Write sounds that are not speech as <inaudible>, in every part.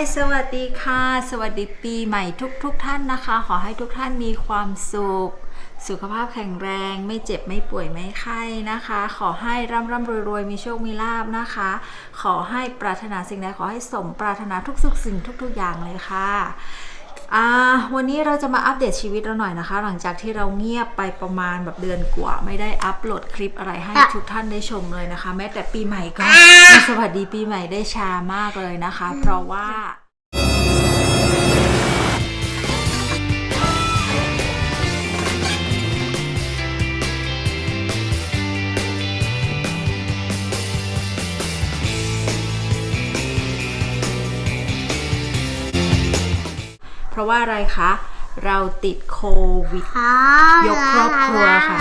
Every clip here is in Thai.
สวัสดีค่ะ สวัสดีปีใหม่ทุกทุกๆท่านนะคะ ขอให้ทุกท่านมีความสุข สุขภาพแข็งแรง ไม่เจ็บไม่ป่วยไม่ไข้นะคะ ขอให้ร่ำร่ำรวยรวยมีโชคมีลาบนะคะ ขอให้ปรารถนาสิ่งใดขอให้สมปรารถนาทุกสุขสิ่งทุกๆอย่างเลยค่ะ อ่าวันนี้เราจะมาอัปเดตชีวิตเราหน่อยนะคะ หลังจากที่เราเงียบไปประมาณแบบเดือนกว่า ไม่ได้อัปโหลดคลิปอะไรให้ทุกท่านได้ชมเลยนะคะ แม้แต่ปีใหม่ก็สวัสดีปีใหม่ได้ช้ามากเลยนะคะ เพราะว่า ราะว่าอะไรคะ เราติดโควิด ยกครอบครัวค่ะ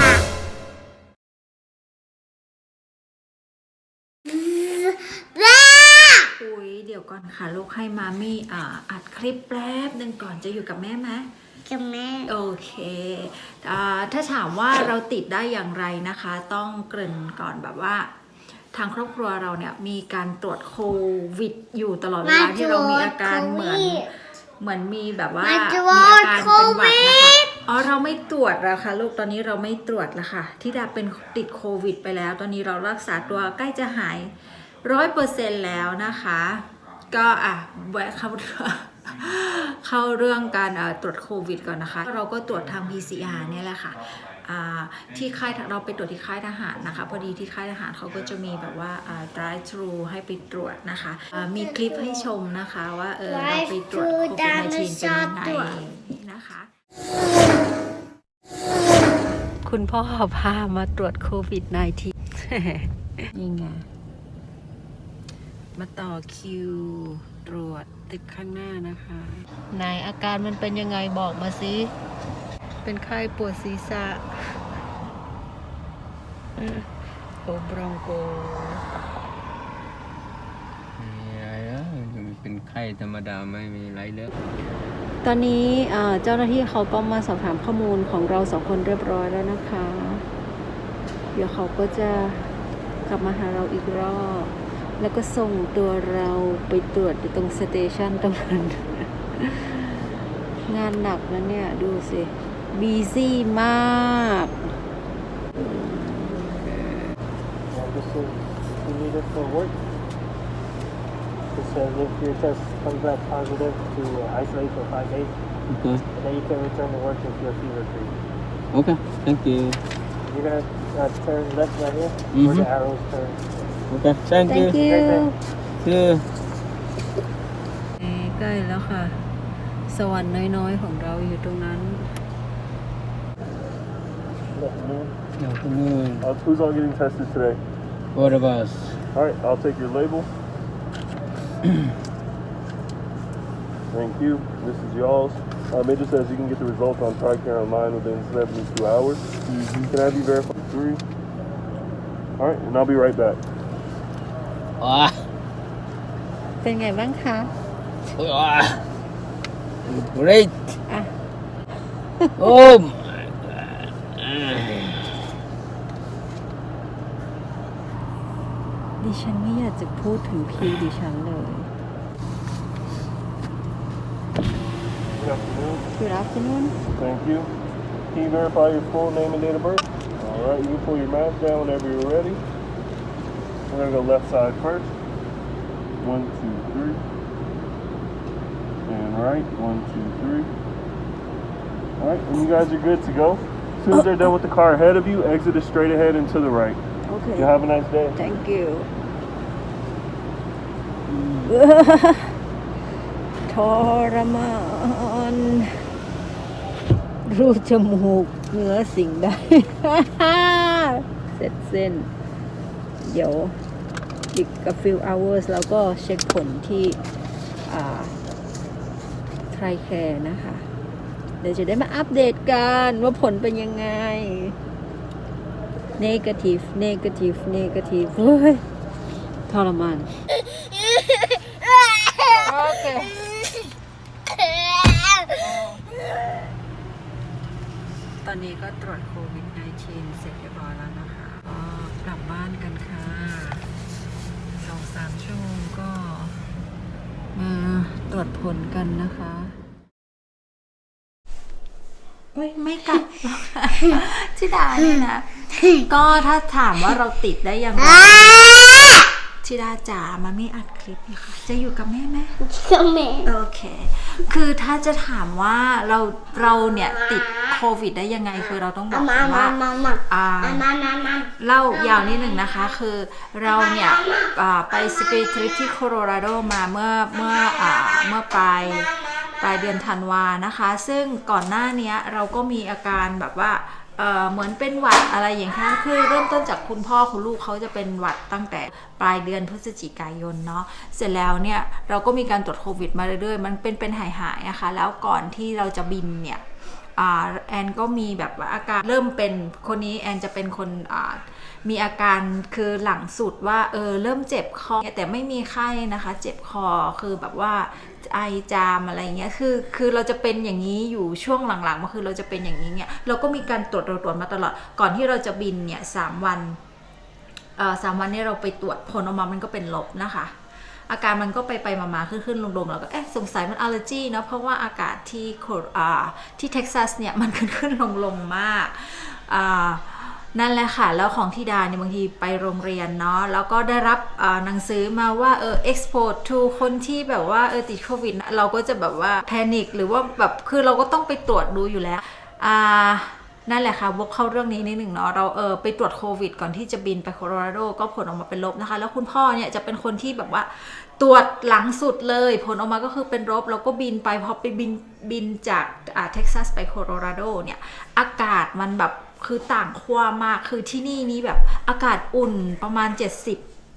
อุ๊ยเดี๋ยวก่อนค่ะ ลูกให้มามี่อ่าอัดคลิปแป๊บหนึ่งก่อนจะอยู่กับแม่ไหมกับแม่ โอเคอ่าถ้าถามว่าเราติดได้อย่างไรนะคะ ต้องเกริ่นก่อนแบบว่าทางครอบครัวเราเนี่ยมีการตรวจโควิดอยู่ตลอดเวลาที่เรามีอาการเหมือน เหมือนมีแบบว่ามามีตรวอาจการโคเป็นหวัดวินะคะดอ๋อเราไม่ตรวจแล้วค่ะลูกตอนนี้เราไม่ตรวจแล้วค่ะที่ดาเป็นติดโควิด ไปแล้ว ตอนนี้เรารักษาตัวใกล้จะหายร้อยเปอร์เซ็นแล้วนะคะ ก็อะแวะเข้าเข้าเรื่องการเอ่อตรวจโควิดก่อนนะคะ เราก็ตรวจทาง PCR เนี่ยแหละค่ะอ่า ที่ค่ายเราไปตรวจที่ค่ายทหารนะคะ พอดีที่ค่ายทหารเขาก็จะมีแบบว่าอ่า drive thru ให้ไปตรวจนะคะอ่ามีคลิปให้ชมนะคะว่าเออเราไปตรวจโควิด -19 เป็นยังไงนะคะ คุณพ่อพามาตรวจโควิด -19 นี่ไงมาต่อคิวตรวจตึกข้างหน้านะคะไหนอาการมันเป็นยังไงบอกมาสิ เป็นไข้ปวดศีรษะเออโอบรองโกมีอะไรนะเป็นไข้ธรรมดาไม่มีอะไรเลยตอนนี้เอ่อเจ้าหน้าที่เขาก็มาสอบถามข้อมูลของเราสองคนเรียบร้อยแล้วนะคะ เดี๋ยวเขาก็จะกลับมาหาเราอีกรอบ แล้วก็ส่งตัวเราไปตรวจอยู่ตรงสเตชันตรงนั้น งานหนักนะเนี่ย ดูสิ บีซี่มาก Wonderful. You need it for work. It says if your test comes back positive to uh, isolate for five days, Okay. and then you can return to work if you're fever free. Okay. Thank you. You're gonna uh, turn left right here, where Mhm. the arrows turn. Okay. Thank, thank you. you See you. ใกล้แล้วค่ะ สวรรค์น้อยๆ ของเราอยู่ตรงนั้น afternoon. Afternoon. Uh, who's all getting tested today? What of us? All right, I'll take your label. <clears throat> Thank you. This is y'all's. Um, it just says you can get the results on TRICARE online within 72 hours. Can I have you verify three? All right, and I'll be right back. Ah. เป็นไงบ้างคะ Ah. Great. อ่ะ Oh my god. <laughs> ดิฉันไม่อยากจะพูดถึงคิวดิฉันเลย Good afternoon. Good afternoon Thank you. Can you verify your full name and date of birth? All right, you can pull your mask down whenever you're ready. We're gonna go left side first. One, two, three. And right, one, two, three. All right, and you guys are good to go. As soon as they're done with the car ahead of you, exit it straight ahead and to the right. โอเค You have a nice day. thank you ทรมานรูจมูกเหนือสิ่งใด เสร็จเส้น เดี๋ยวอีกกับ few hours เราก็เช็คผลที่ไทรแคร์นะคะ เดี๋ยวจะได้มาอัปเดตกันว่าผลเป็นยังไง negative negative negative เฮ้ย ทรมาน โอเค ตอนนี้ก็ตรวจโควิด -19 เสร็จเรียบร้อยแล้วนะคะก็กลับบ้านกันค่ะสองสามชั่วโมงก็มาตรวจวจผลกันนะคะเฮ้ยไม่กลับหรอกค่ะชิดาเนี่ยนะ ก็ถ้าถามว่าเราติดได้ยังไง ชิดาจ๋ามาไม่อัดคลิปนะคะจะอยู่กับแม่ไหม Come โอเค คือถ้าจะถามว่าเราเราเนี่ยติดโควิดได้ยังไงคือเราต้องบอกก่อน Mama, ว่า mama, อ่า mama, mama. เล่ายาวนิดหนึ่งนะคะคือเราเนี่ยอ่าไปสกีทริปที่โคโลราโดมาเมื่อเมื่ออ่าเมื่อปลายปลายเดือนธันวานะคะ ซึ่งก่อนหน้าเนี้ยเราก็มีอาการแบบว่า เหมือนเป็นหวัดอะไรอย่างเงี้ยคือเริ่มต้นจากคุณพ่อคุณลูกเขาจะเป็นหวัดตั้งแต่ปลายเดือนพฤศจิกายนเนาะเสร็จแล้วเนี่ยเราก็มีการตรวจโควิดมาเรื่อยๆ มันเป็นเป็นหายๆนะคะแล้วก่อนที่เราจะบินเนี่ยอแอนก็มีแบบอาการเริ่มเป็นคนนี้แอนจะเป็นคนอ่า มีอาการคือหลังสุดว่าเออเริ่มเจ็บคอแต่ไม่มีไข้นะคะ เจ็บคอคือแบบว่าไอจามอะไรเงี้ยคือคือเราจะเป็นอย่างนี้อยู่ช่วงหลังๆมาคือเราจะเป็นอย่างนี้เนี่ยเราก็มีการตรวจตรวจตรวจมาตลอดก่อนที่เราจะบินเนี่ยสามวันเออสามวันนี้เราไปตรวจผลออกมามันก็เป็นลบนะคะ อาการมันก็ไปไปมามาขึ้นขึ้นลงลงแล้วก็เอ๊ะสงสัยมันอัลเลอร์จีเนาะเพราะว่าอากาศที่โคอ่าที่เท็กซัสเนี่ยมันขึ้นขึ้นลงลงมากอ่า นั่นแหละค่ะ แล้วของที่ดาเนี่ยบางทีไปโรงเรียนเนาะแล้วก็ได้รับหนังสือมาว่าเออ export to คนที่แบบว่าเออติดโควิดเราก็จะแบบว่าแพนิคหรือว่าแบบคือเราก็ต้องไปตรวจดูอยู่แล้วอ่านั่นแหละค่ะวกเข้าเรื่องนี้นิดหนึ่งเนาะเราเออไปตรวจโควิดก่อนที่จะบินไปโคโลราโดก็ผลออกมาเป็นลบนะคะ แล้วคุณพ่อเนี่ยจะเป็นคนที่แบบว่าตรวจหลังสุดเลย ผลออกมาก็คือเป็นลบแล้วก็บินไปพอไปบินบินจากอ่าเท็กซัสไปโคโลราโดเนี่ยอากาศมันแบบ คือต่างขั้วมากคือที่นี่นี้แบบอากาศอุ่นประมาณ 70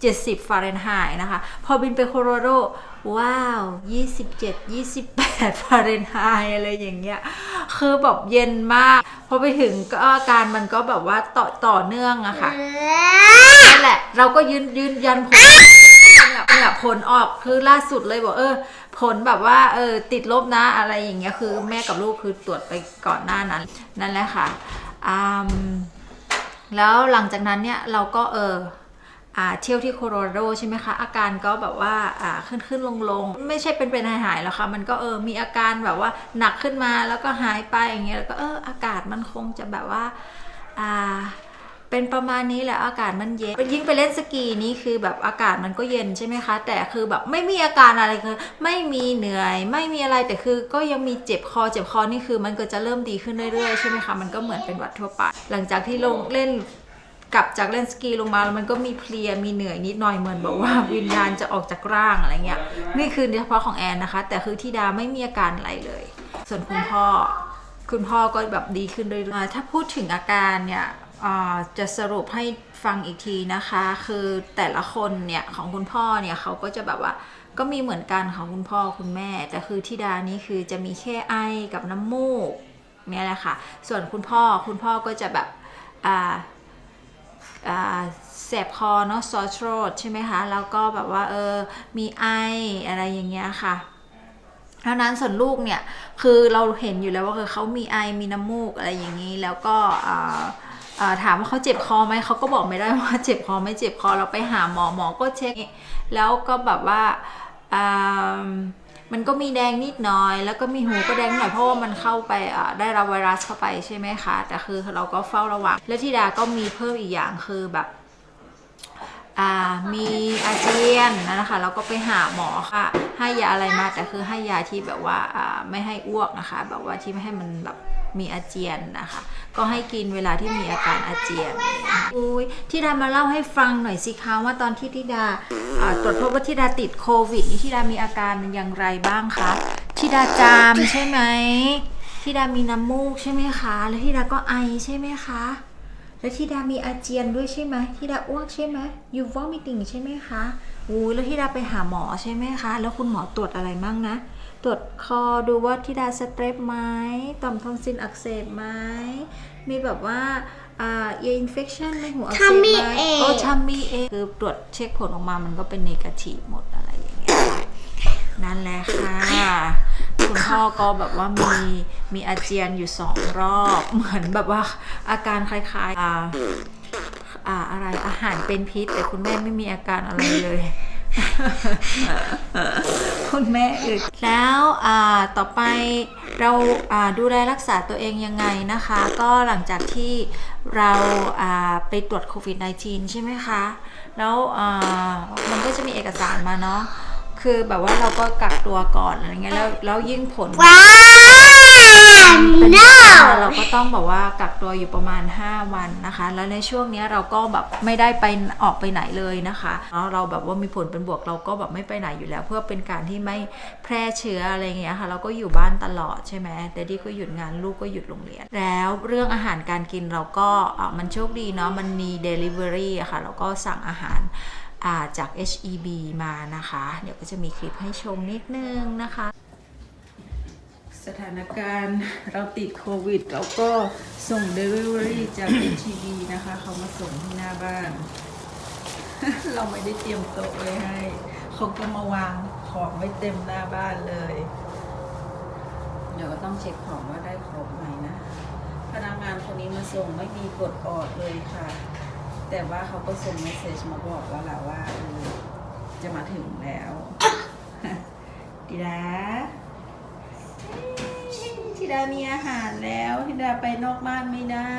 70ฟาเรนไฮต์นะคะ พอบินไปโคโลราโดว้าว 27 28ฟาเรนไฮต์อะไรอย่างเงี้ย คือแบบเย็นมาก พอไปถึงก็อาการมันก็แบบว่าต่อต่อเนื่องอะค่ะนั่นแหละ เราก็ยืนยืนยันผลแบบแบบผลออกคือล่าสุดเลยบอกเออ ผลแบบว่าเออติดลบนะอะไรอย่างเงี้ยคือแม่กับลูกคือตรวจไปก่อนหน้านั้น นั่นแหละค่ะ แล้วหลังจากนั้นเนี่ยเราก็เออเที่ยวที่โคโลราโดใช่ไหมคะ อาการก็แบบว่าขึ้นขึ้นลงลงไม่ใช่เป็นเป็นหายหายแล้วค่ะ มันก็เออมีอาการแบบว่าหนักขึ้นมาแล้วก็หายไปอย่างเงี้ยแล้วก็เอออากาศมันคงจะแบบว่าอ่า เป็นประมาณนี้แหละอากาศมันเย็นยิ่งไปเล่นสกีนี้คือแบบอากาศมันก็เย็นใช่ไหมคะ แต่คือแบบไม่มีอาการอะไรคือไม่มีเหนื่อย ไม่มีอะไรแต่คือก็ยังมีเจ็บคอเจ็บคอนี่คือ มันก็จะเริ่มดีขึ้นเรื่อยๆใช่ไหมคะมันก็เหมือนเป็นหวัดทั่วไป หลังจากที่ลงเล่นกลับจากเล่นสกีลงมาแล้วมันก็มีเพลียมีเหนื่อยนิดหน่อยเหมือนบอกว่าวิญญาณจะออกจากร่างอะไรเงี้ยนี่คือเฉพาะของแอนนะคะ แต่คือที่ดาไม่มีอาการอะไรเลย ส่วนคุณพ่อ คุณพ่อก็แบบดีขึ้นเรื่อยๆถ้าพูดถึงอาการเนี่ย จะสรุปให้ฟังอีกทีนะคะ คือแต่ละคนเนี่ยของคุณพ่อเนี่ยเขาก็จะแบบว่าก็มีเหมือนกันของคุณพ่อคุณแม่ แต่คือที่ดานี่คือจะมีแค่ไอกับน้ำมูกเนี่ยแหละค่ะ ส่วนคุณพ่อคุณพ่อก็จะแบบอ่าอ่าแสบคอเนาะ sore throat ใช่ไหมคะ แล้วก็แบบว่าเออมีไออะไรอย่างเงี้ยค่ะเท่านั้นส่วนลูกเนี่ยคือเราเห็นอยู่แล้วว่าคือเขามีไอมีน้ำมูกอะไรอย่างนี้แล้วก็อ่า ถามว่าเขาเจ็บคอไหมเขาก็บอกไม่ได้ว่าเจ็บคอไม่เจ็บคอเราไปหาหมอหมอก็เช็ค แล้วก็แบบว่ามันก็มีแดงนิดหน่อย แล้วก็มีหูก็แดงหน่อยเพราะว่ามันเข้าไปได้รับไวรัสเข้าไปใช่ไหมคะแต่คือเราก็เฝ้าระวังและที่ดาก็มีเพิ่มอีกอย่างคือแบบมีอาเจียนนะคะเราก็ไปหาหมอค่ะ ให้ยาอะไรมาแต่คือให้ยาที่แบบว่าไม่ให้อ้วกนะคะ แบบว่าที่ไม่ให้มันแบบ มีอาเจียนนะคะ ก็ให้กินเวลาที่มีอาการอาเจียนคะอุ้ยที่ดามาเล่าให้ฟังหน่อยสิคะว่าตอนที่ทิดาตรวจพบว่าทิดาติดโควิดนี่ทิดามีอาการอย่างไรบ้างคะทิดาจามใช่ไหมทิดามีน้ำมูกใช่ไหมคะ แล้วทิดาก็ไอใช่ไหมคะ แล้วที่ดามีอาเจียนด้วยใช่ไหมที่ดาอ้วกใช่ไหมอยู่วอมิติงใช่ไหมคะอู้แล้วที่ดาไปหาหมอใช่ไหมคะ แล้วคุณหมอตรวจอะไรมั่งนะ ตรวจคอดูว่าที่ดาสเตรปไหมต่อมทอนซิลอักเสบไหมมีแบบว่าอ่าเออินเฟคชันในหูอักเสบ Tummy ไหม ache โอ้ชัมมี่เอคือตรวจเช็คผลออกมามันก็เป็นเนกาทีฟหมดอะไรอย่างเงี้ยค่ะนั่นแหละค่ะคุณพ่อก็แบบว่ามีมีอาเจียนอยู่สองรอบเหมือนแบบว่าอาการคล้ายๆอ่าอ่าอะไรอาหารเป็นพิษ แต่คุณแม่ไม่มีอาการอะไรเลย คุณแม่อึดแล้วต่อไปเราดูแลรักษาตัวเองยังไงนะคะ ก็หลังจากที่เราไปตรวจโควิด -19 ใช่ไหมคะ แล้วมันก็จะมีเอกสารมาเนาะ คือแบบว่าเราก็กักตัวก่อนอะไรเงี้ยแล้วแล้วยิ่งผลเป็นเราเราก็ต้องแบบว่ากักตัวอยู่ประมาณ 5 วันนะคะ แล้วในช่วงเนี้ยเราก็แบบไม่ได้ไปออกไปไหนเลยนะคะแล้วเราแบบว่ามีผลเป็นบวกเราก็แบบไม่ไปไหนอยู่แล้ว เพื่อเป็นการที่ไม่แพร่เชื้ออะไรเงี้ยค่ะ เราก็อยู่บ้านตลอดใช่ไหมแต่ดี้ก็หยุดงานลูกก็หยุดโรงเรียน แล้วเรื่องอาหารการกินเราก็อะมันโชคดีเนาะมันมี Delivery อะค่ะเราก็สั่งอาหารอ่า จาก HEB มานะคะ เดี๋ยวก็จะมีคลิปให้ชมนิดนึงนะคะ สถานการณ์เราติดโควิดเราก็ส่ง Delivery จาก HTV นะคะ เขามาส่งที่หน้าบ้าน เราไม่ได้เตรียมโต๊ะไว้ให้เขาก็มาวางของไว้เต็มหน้าบ้านเลย เดี๋ยวก็ต้องเช็คของว่าได้ครบไหมนะ พนักงานคนนี้มาส่งไม่มีกดออดเลยค่ะ แต่ว่าเขาก็ส่งเมสเซจมาบอกว่าแหละว่าเออจะมาถึงแล้วดีดาธิดามีอาหารแล้วธิดาไปนอกบ้านไม่ได้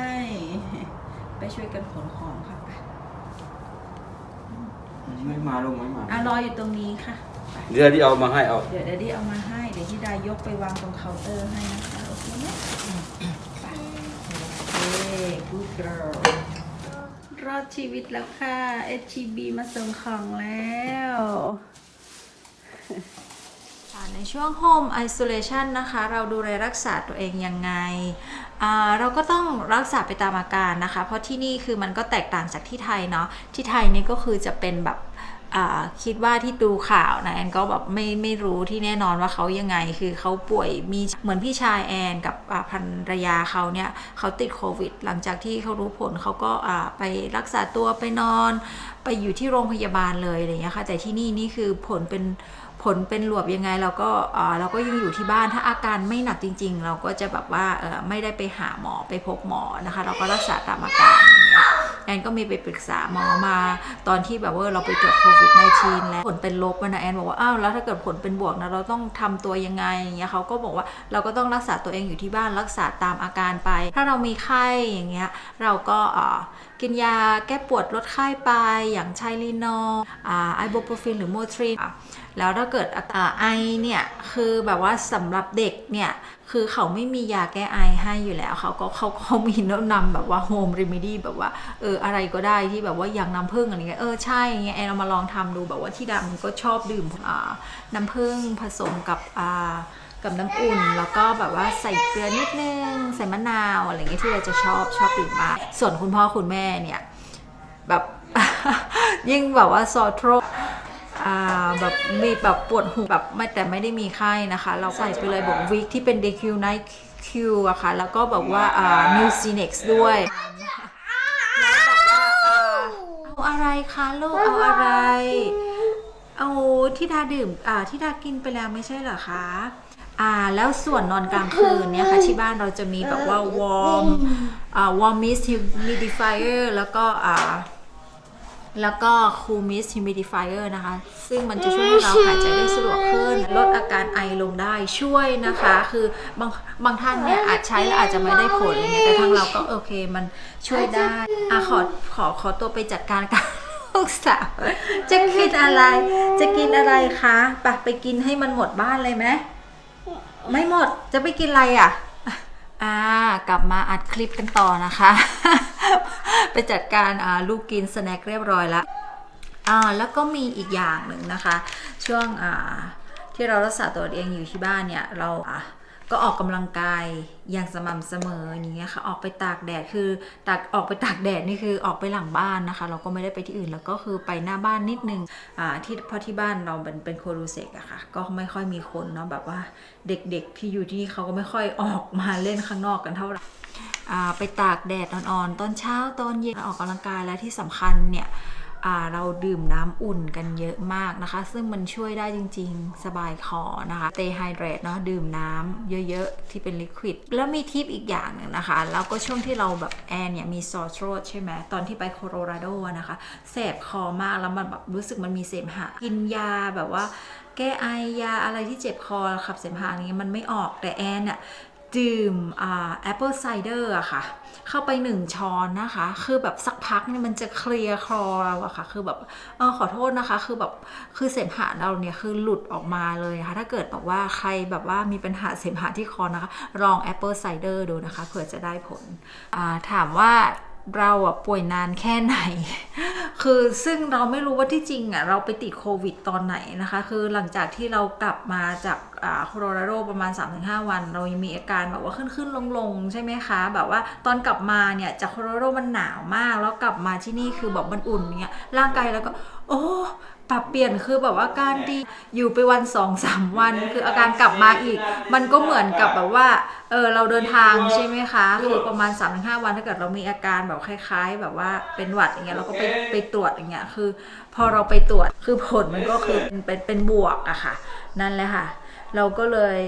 ไปช่วยกันขนของค่ะไปไม่มาลงไม่มาอะรออยู่ตรงนี้ค่ะเดี๋ยวที่เอามาให้เอา เดี๋ยวเดดดี้เอามาให้ เดี๋ยวธิดายกไปวางตรงเคาน์เตอร์ให้นะคะ โอเคไหมไปโอเค good girl รอดชีวิตแล้วค่ะ HGB มาส่งของแล้วในช่วง Home Isolation นะคะ เราดูแลรักษาตัวเองยังไง เราก็ต้องรักษาไปตามอาการนะคะ เพราะที่นี่คือมันก็แตกต่างจากที่ไทยเนาะที่ไทยนี่ก็คือจะเป็นแบบ คิดว่าที่ดูข่าวนะแอนก็แบบไม่ไม่รู้ที่แน่นอนว่าเขายังไง คือเขาป่วยมีเหมือนพี่ชายแอนกับภรรยาเขาเนี่ยเขาติดโควิด หลังจากที่เขารู้ผลเขาก็ไปรักษาตัวไปนอน ไปอยู่ที่โรงพยาบาลเลยอะไรอย่างเงี้ยค่ะแต่ที่นี่นี่คือผลเป็นผลเป็นหลวบยังไงเราก็เราก็ยังอยู่ที่บ้านถ้าอาการไม่หนักจริง ๆ เราก็จะแบบว่าไม่ได้ไปหาหมอไปพบหมอนะคะ เราก็รักษาตามอาการอย่างเงี้ย แอนก็มีไปปรึกษาหมอมาตอนที่แบบว่าเราไปตรวจโควิด -19 แล้วผลเป็นลบนะแอนบอกว่าอ้าวแล้วถ้าเกิดผลเป็นบวกนะเราต้องทำตัวยังไงอย่างเงี้ยเขาก็บอกว่าเราก็ต้องรักษาตัวเองอยู่ที่บ้านรักษาตามอาการไป ถ้าเรามีไข้อย่างเงี้ยเราก็กินยาแก้ปวดลดไข้ไปอย่างไชลีนอลอ่าไอโบโปรฟินหรือโมทรินอะแล้วถ้าเกิดอไอเนี่ยคือแบบว่าสำหรับเด็กเนี่ย คือเขาไม่มียาแก้ไอให้อยู่แล้วเขาก็เขาเขามีแนะนำแบบว่าโฮมรีมิดี้แบบว่าเอออะไรก็ได้ที่แบบว่าอย่างน้ำผึ้งอะไรเงี้ยเออใช่เงี้ยแอนเอามาลองทำดูแบบว่าที่ดำก็ชอบดื่มอ่าน้ำผึ้งผสมกับอ่ากับน้ำอุ่นแล้วก็แบบว่าใส่เกลือนิดนึง ใส่มะนาวอะไรเงี้ยที่เราจะชอบชอบดื่มมากส่วนคุณพ่อคุณแม่เนี่ยแบบยิ่งแบบว่าซอโทร อ่าแบบมีแบบปวดหูแบบไม่แต่ไม่ได้มีไข้นะคะ เราใส่ไปเลยบอกวิกที่เป็น DQ Night Q อะค่ะ แล้วก็แบบว่าอ่า New c n e x ด้วยแล้วแบบว่าอ่าเอาอะไรคะลูกเอาอะไร เอาที่ดาดื่มอ่าที่ดากินไปแล้วไม่ใช่เหรอคะอ่าแล้วส่วนนอนกลางคืนเนี่ยค่ะ ที่บ้านเราจะมีแบบว่า warm อ่า warm mist humidifier แล้วก็อ่า แล้วก็ cool mist humidifier นะคะ ซึ่งมันจะช่วยให้เราหายใจได้สะดวกขึ้น ลดอาการไอลงได้ช่วยนะคะ คือบางบางท่านเนี่ยอาจใช้แล้วอาจจะไม่ได้ผลอะไรเงี้ยแต่ทางเราก็โอเคมันช่วยได้อะขอขอขอตัวไปจัดการกันลูกสาวจะกินอะไร จะกินอะไรคะไปไปกินให้มันหมดบ้านเลยไหมไม่หมดจะไปกินอะไรอะ อ่ากลับมาอัดคลิปกันต่อนะคะ ไปจัดการลูกกินสแน็คเรียบร้อยแล้วอ่าแล้วก็มีอีกอย่างหนึ่งนะคะ ช่วงอ่าที่เรารักษาตัวเองอยู่ที่บ้านเนี่ยเราอะก็ออกกำลังกายอย่างสม่ำเสมออย่างเงี้ยค่ะออกไปตากแดดคือตากออกไปตากแดดนี่คือออกไปหลังบ้านนะคะ เราก็ไม่ได้ไปที่อื่นแล้วก็คือไปหน้าบ้านนิดนึงอ่าที่เพราะที่บ้านเราเป็นเป็นโครูเซกอะค่ะ ก็ไม่ค่อยมีคนเนาะแบบว่าเด็กๆที่อยู่ที่นี่เขาก็ไม่ค่อยออกมาเล่นข้างนอกกันเท่าไหร่ ไปตากแดดอ่อนๆ ตอนเช้าตอนเย็นออกกำลังกายและที่สำคัญเนี่ยเราดื่มน้ำอุ่นกันเยอะมากนะคะ ซึ่งมันช่วยได้จริงๆ สบายคอนะคะ stay hydrate เนาะดื่มน้ำเยอะๆ ที่เป็นลิควิด แล้วมีทิปอีกอย่างหนึ่งนะคะ แล้วก็ช่วงที่เราแบบแอนเนี่ยมี sore throat ใช่ไหม ตอนที่ไปโคโลราโดนะคะแสบคอมากแล้วมันแบบรู้สึกมันมีเสมหะ กินยาแบบว่าแก้ไอยาอะไรที่เจ็บคอขับเสมหะอะไรเงี้ยมันไม่ออกแต่แอนเนี่ย ดื่มแอปเปิลไซเดอร์อะค่ะ เข้าไปหนึ่งช้อนนะคะ คือแบบสักพักเนี่ยมันจะเคลียร์คอเราอะค่ะ คือแบบเออขอโทษนะคะ คือแบบคือเสมหะเราเนี่ยคือหลุดออกมาเลยนะคะ ถ้าเกิดแบบว่าใครแบบว่ามีปัญหาเสมหะที่คอนะคะ ลองแอปเปิลไซเดอร์ดูนะคะเผื่อจะได้ผลถามว่า เราอะป่วยนานแค่ไหน คือซึ่งเราไม่รู้ว่าที่จริงอะเราไปติดโควิดตอนไหนนะคะ คือหลังจากที่เรากลับมาจากอ่าโคโรราโดประมาณ 3-5 วัน เรายังมีอาการแบบว่าขึ้นขึ้นลงลงใช่ไหมคะ แบบว่าตอนกลับมาเนี่ยจากโคโรราโดมันหนาวมาก แล้วกลับมาที่นี่คือแบบมันอุ่นเนี่ยร่างกายแล้วก็ โอ้ ปรับเปลี่ยนคือแบบว่าการดีอยู่ไปวันสองสามวัน คืออาการกลับมาอีก มันก็เหมือนกับแบบว่าเออเราเดินทางใช่ไหมคะ คือประมาณ3าถึงหวันถ้าเกิดเรามีอาการแบบคล้าย ๆ แบบว่าเป็นหวัดอย่างเงี้ยเราก็ไปไปตรวจอย่างเงี้ยคือ พอเราไปตรวจคือผลมันก็คือเป็นเป็นบวกอะค่ะ นั่นแหละค่ะ เราก็เลย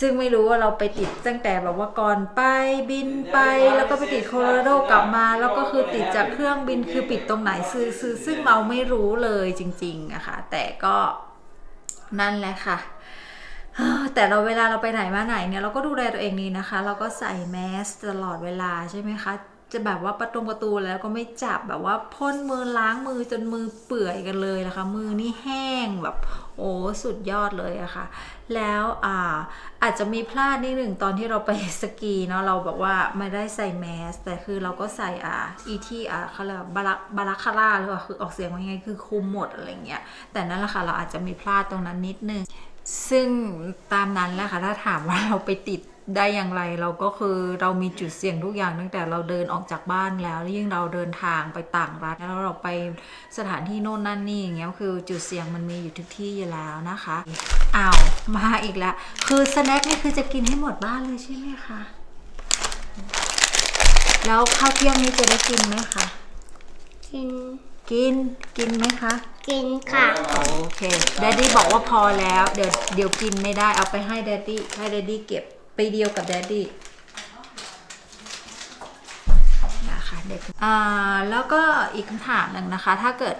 ซึ่งไม่รู้ว่าเราไปติดตั้งแต่แบบว่าก่อนไปบินไป แล้วก็ไปติดโคโลราโดกลับมา แล้วก็คือติดจากเครื่องบินคือปิดตรงไหนซื้อซื้อซึ่งเราไม่รู้เลยจริงๆอะค่ะแต่ก็นั่นแหละค่ะแต่เราเวลาเราไปไหนมาไหนเนี่ยเราก็ดูแลตัวเองดีนะคะ เราก็ใส่แมสตลอดเวลาใช่ไหมคะ จะแบบว่าประตูประตูแล้วก็ไม่จับแบบว่าพ่นมือล้างมือจนมือเปื่อยกันเลยนะคะ มือนี่แห้งแบบโอ้สุดยอดเลยอะค่ะ แล้วอ่าอาจจะมีพลาดนิดหนึ่งตอนที่เราไปสกีเนาะเราแบบว่าไม่ได้ใส่แมส แต่คือเราก็ใส่อ่าอีที่อ่าเขาเรียกบารักบารักคาร่าหรือเปล่าคือออกเสียงว่ายังไงคือคุมหมดอะไรเงี้ยแต่นั่นแหละค่ะเราอาจจะมีพลาดตรงนั้นนิดนึงซึ่งตามนั้นแหละค่ะถ้าถามว่าเราไปติด ได้อย่างไรเราก็คือเรามีจุดเสี่ยงทุกอย่างตั้งแต่เราเดินออกจากบ้านแล้วแล้วยิ่งเราเดินทางไปต่างรัฐแล้วเราไปสถานที่โน่นนั่นนี่อย่างเงี้ยคือจุดเสี่ยงมันมีอยู่ทุกที่อยู่แล้วนะคะอ้าวมาอีกแล้วคือสแน็คนี่คือจะกินให้หมดบ้านเลยใช่ไหมคะแล้วข้าวเที่ยงนี้จะได้กินไหมคะกินกินกินไหมคะกินค่ะ โอเคแดดดี้บอกว่าพอแล้วเดี๋ยวเดี๋ยวกินไม่ได้เอาไปให้แดดดี้ให้แดดดี้เก็บไปเดียวกับแดดดี้นะคะเด็กอ่าแล้วก็อีกคำถามหนึ่งนะคะ ถ้าเกิด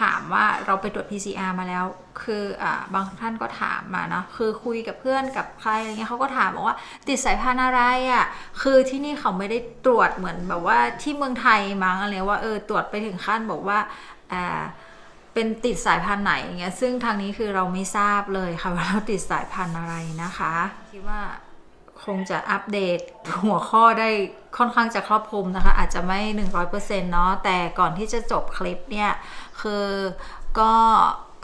ถามว่าเราไปตรวจ PCR มาแล้ว คืออบางท่านก็ถามมาเนาะ คือคุยกับเพื่อนกับใครอะไรเงี้ยเขาก็ถามบอกว่าติดสายพันธุ์อะไรอะ่ะ คือที่นี่เขาไม่ได้ตรวจเหมือนแบบว่าที่เมืองไทยมั้งอะไรว่าเออตรวจไปถึงขั้นบอกว่าอ่าเป็นติดสายพันธุ์ไหนอย่างเงี้ย ซึ่งทางนี้คือเราไม่ทราบเลยค่ะว่าเราติดสายพันธุ์อะไรนะคะ คิดว่า คงจะอัปเดตหัวข้อได้ค่อนข้างจะครอบคลุมนะคะ อาจจะไม่ 100%เนาะแต่ก่อนที่จะจบคลิปเนี่ย คือก็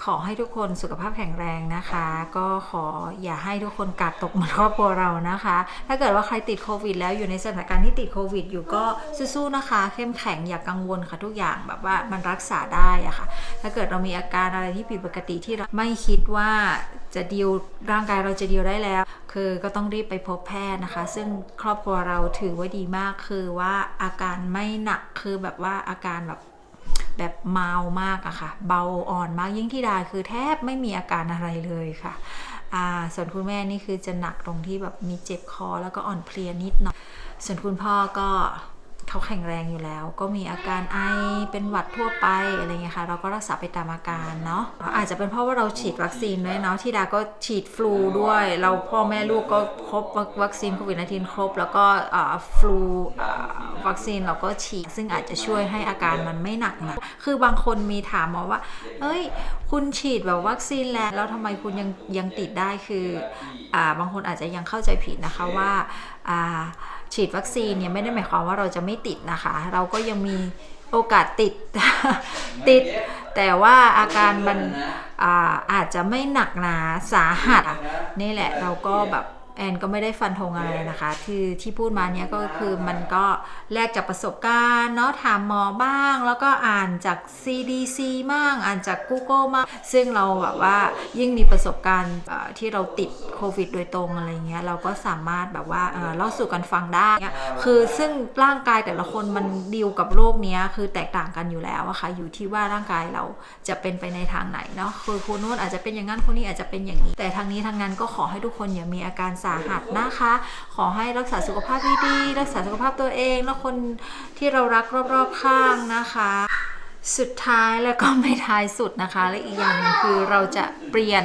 ขอให้ทุกคนสุขภาพแข็งแรงนะคะ ก็ขออย่าให้ทุกคนกาดตกเหมือนครอบครัวเรานะคะ ถ้าเกิดว่าใครติดโควิด แล้วอยู่ในสถานการณ์ที่ติดโควิด อยู่ก็สู้ๆนะคะ เข้มแข็งอย่ากกังวลค่ะทุกอย่างแบบว่ามันรักษาได้อะค่ะ ถ้าเกิดเรามีอาการอะไรที่ผิดปกติที่เราไม่คิดว่าจะดีลร่างกายเราจะดีลได้แล้ว คือก็ต้องรีบไปพบแพทย์นะคะ ซึ่งครอบครัวเราถือว่าดีมากคือว่าอาการไม่หนักคือแบบว่าอาการแบบ แบบเมามากอะค่ะ เบาอ่อนมากยิ่งที่ดาคือแทบไม่มีอาการอะไรเลยค่ะอ่าส่วนคุณแม่นี่คือจะหนักตรงที่แบบมีเจ็บคอแล้วก็อ่อนเพลียนิดหน่อย ส่วนคุณพ่อก็เขาแข็งแรงอยู่แล้ว ก็มีอาการไอเป็นหวัดทั่วไปอะไรเงี้ยค่ะ เราก็รักษาไปตามอาการเนาะอาจจะเป็นเพราะว่าเราฉีดวัคซีนด้วยเนาะที่ดาก็ฉีดฟลูด้วย เราพ่อแม่ลูกก็ครบวัคซีนโควิด -19 ครบ แล้วก็อ่าฟลูอ่า วัคซีนเราก็ฉีดซึ่งอาจจะช่วยให้อาการมันไม่หนักนาคือบางคนมีถามมาว่า เอ้ย คุณฉีดแบบวัคซีนแล้ว แล้วทำไมคุณยังยังติดได้คืออ่าบางคนอาจจะยังเข้าใจผิดนะคะว่าอ่าฉีดวัคซีนเนี่ยไม่ได้หมายความว่าเราจะไม่ติดนะคะ เราก็ยังมีโอกาสติดติด แต่ว่าอาการมันอาอาจจะไม่หนักหนาสาหัสนี่แหละเราก็แบบ แอนก็ไม่ได้ฟันธงอะไรนะคะคือที่พูดมาเนี้ยก็คือมันก็แลกจากประสบการณ์เนาะถามหมอบ้าง แล้วก็อ่านจาก CDC บ้างอ่านจาก Google บ้างซึ่งเราแบบว่ายิ่งมีประสบการณ์เอ่อที่เราติดโควิดโดยตรงอะไรเงี้ยเราก็สามารถแบบว่าเอ่อเล่าสู่กันฟังได้เนี่ยคือซึ่งร่างกายแต่ละคนมันดีลกับโรคเนี้ยคือแตกต่างกันอยู่แล้วอะค่ะอยู่ที่ว่าร่างกายเราจะเป็นไปในทางไหนเนาะคือคนนู้นอาจจะเป็นอย่างนั้นคนนี้อาจจะเป็นอย่างนี้ แต่ทางนี้ทางนั้นก็ขอให้ทุกคนอย่ามีอาการสาหัสนะคะ ขอให้รักษาสุขภาพดีๆรักษาสุขภาพตัวเองและคนที่เรารักรอบๆข้างนะคะสุดท้ายแล้วก็ไม่ท้ายสุดนะคะ และอีกอย่างนึงคือเราจะเปลี่ยน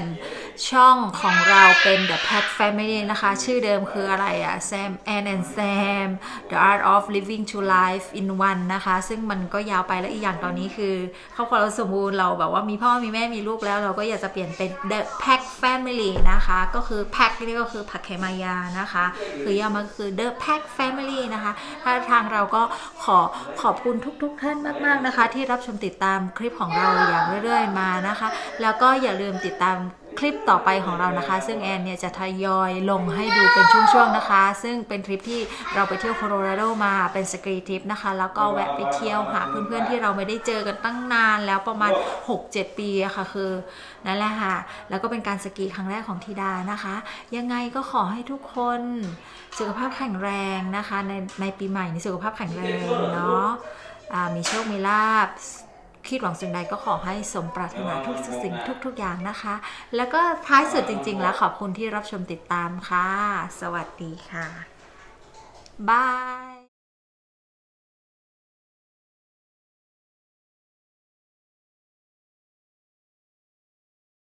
ช่องของเราเป็น The Pat Family นะคะ ชื่อเดิมคืออะไรอะ Sam Ann and Sam The Art of Living to Life in One นะคะ ซึ่งมันก็ยาวไปและอีกอย่างตอนนี้คือครอบครัวเราสมบูรณ์เราแบบว่ามีพ่อมีแม่มีลูกแล้ว เราก็อยากจะเปลี่ยนเป็น The Pack Family นะคะ ก็คือ Pack นี่ก็คือผักเขมายานะคะ คือย่อมาคือ The Pack Family นะคะถ้าทางเราก็ขอขอบคุณทุก ๆ ท่านมาก ๆ นะคะ ที่รับชมติดตามคลิปของเราอย่างเรื่อย ๆ มานะคะ แล้วก็อย่าลืมติดตาม คลิปต่อไปของเรานะคะ ซึ่งแอนเนี่ยจะทยอยลงให้ดูเป็นช่วงๆนะคะ ซึ่งเป็นทริปที่เราไปเที่ยวโคโลราโดมาเป็นสกีทริปนะคะ แล้วก็แวะไปเที่ยวหาเพื่อนๆที่เราไม่ได้เจอกันตั้งนานแล้วประมาณ 6-7 ปีอะค่ะคือนั่นแหละค่ะ แล้วก็เป็นการสกีครั้งแรกของธิดานะคะ ยังไงก็ขอให้ทุกคนสุขภาพแข็งแรงนะคะ ในในปีใหม่นี้สุขภาพแข็งแรงเนาะมีโชค มีลาบ คิดหวังสิ่งใดก็ขอให้สมปรารถนาทุกสิ่งทุก ๆ อย่างนะคะ แล้วก็ท้ายสุดจริง ๆ แล้วขอบคุณที่รับชมติดตามค่ะ สวัสดีค่ะบาย